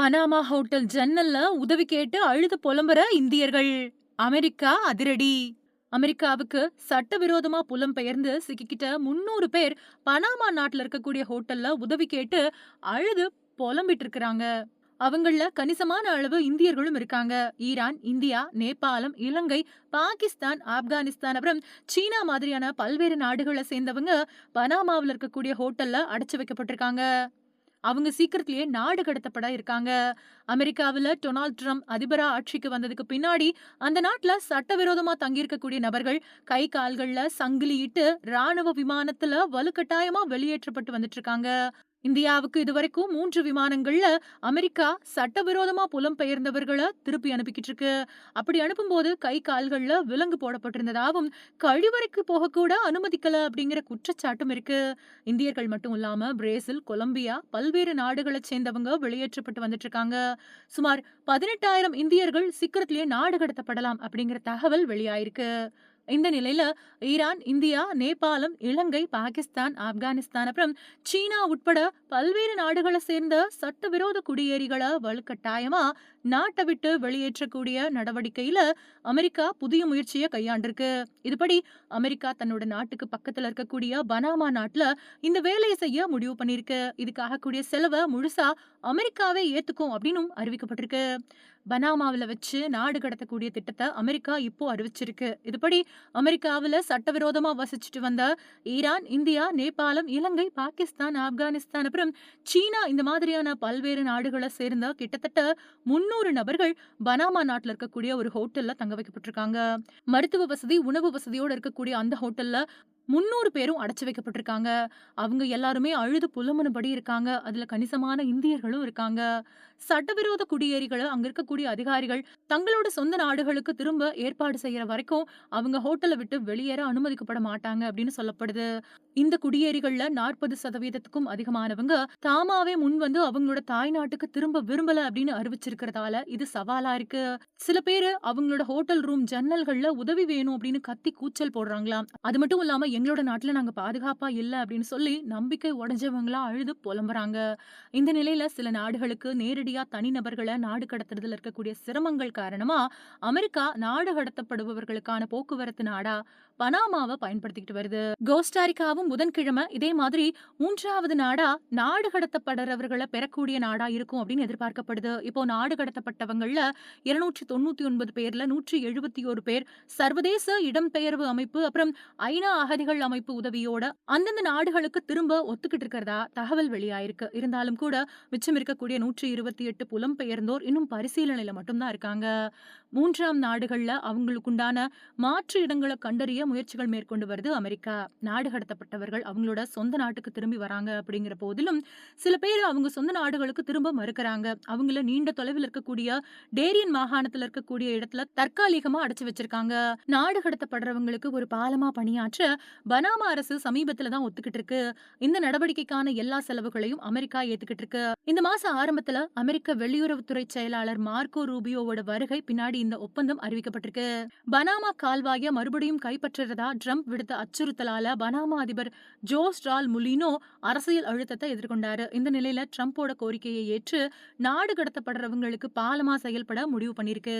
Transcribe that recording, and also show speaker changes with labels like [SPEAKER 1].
[SPEAKER 1] Panama hotel ஜன்னல்ல உதவி கேட்டு அழுது புலம்புற இந்தியர்கள். அமெரிக்கா அதிரடி. அமெரிக்காவுக்கு சட்டவிரோதமா புலம்பெயர்ந்து சிக்கிக்கிட்ட முன்னூறு பேர் பனாமா நாட்டுல இருக்கக்கூடிய ஹோட்டல்ல உதவி கேட்டு அழுது புலம்பிட்டு இருக்கிறாங்க அவங்கள கணிசமான அளவு இந்தியர்களும் இருக்காங்க. ஈரான் இந்தியா நேபாளம் இலங்கை பாகிஸ்தான் ஆப்கானிஸ்தான் அப்புறம் சீனா மாதிரியான பல்வேறு நாடுகளை சேர்ந்தவங்க பனாமாவில் இருக்கக்கூடிய ஹோட்டல்ல அடைச்சு வைக்கப்பட்டிருக்காங்க. அவங்க சீக்கிரத்திலேயே நாடு கடத்தப்பட இருக்காங்க. அமெரிக்காவில் டொனால்ட் ட்ரம்ப் அதிபரா ஆட்சிக்கு வந்ததுக்கு பின்னாடி அந்த நாட்டுல சட்டவிரோதமா தங்கியிருக்கக்கூடிய நபர்கள் கை கால்கள்ல சங்கிலியிட்டு ராணுவ விமானத்துல வலுக்கட்டாயமா வெளியேற்றப்பட்டு வந்துட்டு இருக்காங்க. இந்தியாவுக்கு இதுவரைக்கும் மூன்று விமானங்கள்ல அமெரிக்கா சட்டவிரோதமா புலம்பெயர்ந்தவர்களை திருப்பி அனுப்பிக்கிட்டு இருக்கு அப்படி அனுப்பும்போது கை கால்கள்ல விலங்கு போடப்பட்டிருந்ததாகவும் கழிவறைக்கு போகக்கூட அனுமதிக்கல அப்படிங்கிற குற்றச்சாட்டும் இருக்கு. இந்தியர்கள் மட்டும் இல்லாம பிரேசில் கொலம்பியா பல்வேறு நாடுகளை சேர்ந்தவங்க வெளியேற்றப்பட்டு வந்துட்டு இருக்காங்க சுமார் பதினெட்டாயிரம் இந்தியர்கள் சீக்கிரத்திலேயே நாடு கடத்தப்படலாம் அப்படிங்கிற தகவல் வெளியாயிருக்கு. இந்த நிலையில ஈரான் இந்தியா நேபாளம் இலங்கை பாகிஸ்தான் ஆப்கானிஸ்தான் அப்புறம் சீனா உட்பட பல்வேறு நாடுகளை சேர்ந்த சட்டவிரோத குடியேறிகளை வலுக்கட்டாயமா நாட்டை விட்டு வெளியேற்றக்கூடிய நடவடிக்கையில அமெரிக்கா புதிய முயற்சியை கையாண்டிருக்கு. இதுபடி அமெரிக்கா தன்னோட நாட்டுக்கு பக்கத்துல இருக்கக்கூடிய பனாமா நாட்டுல இந்த வேலையை செய்ய முடிவு பண்ணிருக்கு இதுக்காக கூடிய செலவை முழுசா அமெரிக்காவே ஏத்துக்கும் அப்படின்னு அறிவிக்கப்பட்டிருக்கு. பனாமாவில் வச்சு நாடு கடத்தக்கூடிய திட்டத்தை அமெரிக்கா இப்போ அறிவிச்சிருக்கு. இதுபடி அமெரிக்காவில் சட்டவிரோதமா வசிச்சுட்டு வந்த ஈரான் இந்தியா நேபாளம் இலங்கை பாகிஸ்தான் ஆப்கானிஸ்தான் அப்புறம் சீனா இந்த மாதிரியான பல்வேறு நாடுகளை சேர்ந்த கிட்டத்தட்ட முன்னூறு நபர்கள் பனாமா நாட்டில் இருக்கக்கூடிய ஒரு ஹோட்டல்ல தங்க வைக்கப்பட்டிருக்காங்க. மருத்துவ வசதி உணவு வசதியோட இருக்கக்கூடிய அந்த ஹோட்டல்ல முன்னூறு பேரும் அடைச்சு வைக்கப்பட்டிருக்காங்க. அவங்க எல்லாருமே அழுது புலம்புனபடி இருக்காங்க. அதுல கணிசமான இந்தியர்களும் இருக்காங்க. சட்டவிரோத குடியேறிகளை அங்க இருக்கக்கூடிய அதிகாரிகள் தங்களோட சொந்த நாடுகளுக்கு திரும்ப ஏற்பாடு செய்யற வரைக்கும் அவங்க ஹோட்டலை விட்டு வெளியேற அனுமதிக்கப்பட மாட்டாங்க அப்படின்னு சொல்லப்படுது. இந்த குடியேறிகள்ல நாற்பது சதவீதத்துக்கும் அதிகமானவங்க தாமாவே முன் வந்து அவங்களோட தாய் நாட்டுக்கு திரும்ப விரும்பல அப்படின்னு அறிவிச்சிருக்கிறதால இது சவாலா இருக்கு. சில பேரு அவங்களோட ஹோட்டல் ரூம் ஜன்னல்கள்ல உதவி வேணும் அப்படின்னு கத்தி கூச்சல் போடுறாங்களாம். அது மட்டும் இல்லாம எங்களோட நாட்டில் நாங்கள் பாதுகாப்பாக இல்லை அப்படின்னு சொல்லி நம்பிக்கை உடைஞ்சவங்களா அழுது புலம்புறாங்க. இந்த நிலையில் சில நாடுகளுக்கு நேரடியாக தனிநபர்களை நாடு கடத்துறதுல இருக்கக்கூடிய சிரமங்கள் காரணமாக அமெரிக்கா நாடு கடத்தப்படுபவர்களுக்கான போக்குவரத்து நாடா பனாமாவை பயன்படுத்திக்கிட்டு வருது. கோஸ்டாரிக்காவும் புதன்கிழமை இதே மாதிரி மூன்றாவது நாடா நாடு கடத்தப்படுறவர்களை பெறக்கூடிய நாடா இருக்கும் அப்படின்னு எதிர்பார்க்கப்படுது. இப்போ நாடு கடத்தப்பட்டவங்களில் இருநூற்றி தொண்ணூற்றி ஒன்பது பேரில் நூற்றி எழுபத்தி ஒரு பேர் சர்வதேச இடம்பெயர்வு அமைப்பு அப்புறம் ஐநா அகதி அகதிகள் அமைப்பு உதவியோட அந்தந்த நாடுகளுக்கு திரும்ப ஒத்துக்கிட்டு இருக்கிறதா தகவல் வெளியாயிருக்கு. இருந்தாலும் கூட மிச்சம் இருக்கக்கூடிய நூற்றி இருபத்தி எட்டு புலம்பெயர்ந்தோர் இன்னும் பரிசீலனையில மட்டும்தான் இருக்காங்க. மூன்றாம் நாடுகள்ல அவங்களுக்குண்டான மாற்று இடங்களை கண்டறிய முயற்சிகள் மேற்கொண்டு வருது அமெரிக்கா. நாடு கடத்தப்பட்டவர்கள் அவங்களோட சொந்த நாட்டுக்கு திரும்பி வராங்க அப்படிங்கிற போதிலும் சில பேர் அவங்க சொந்த நாடுகளுக்கு திரும்ப மறுக்கிறாங்க. அவங்கள நீண்ட தொலைவில் இருக்கக்கூடிய டேரியன் மாகாணத்தில் இருக்கக்கூடிய இடத்துல தற்காலிகமா அடைச்சு வச்சிருக்காங்க. நாடு கடத்தப்படுறவங்களுக்கு ஒரு பாலமா பணியாற்ற பனாமா அரசு சமீபத்துல தான் ஒத்துக்கிட்டு இருக்கு இந்த நடவடிக்கைக்கான எல்லா செலவுகளையும் அமெரிக்கா ஏத்துக்கிட்டு இருக்கு இந்த மாசம் ஆரம்பத்துல அமெரிக்க வெளியுறவுத்துறை செயலாளர் மார்க்கோ ரூபியோவோட வருகை பின்னாடி இந்த ஒப்பந்தம் அறிவிக்கப்பட்டிருக்கு. பனாமா கால்வாய மறுபடியும் கைப்பற்றுறதா ட்ரம்ப் விடுத்த அச்சுறுத்தலால பனாமா அதிபர் ஜோஸ் ரால் முலினோ அரசியல் அழுத்தத்தை எதிர்கொண்டாரு. இந்த நிலையில ட்ரம்ப்போட கோரிக்கையை ஏற்று நாடு கடத்தப்படுறவங்களுக்கு பாலமா செயல்பட முடிவு பண்ணிருக்கு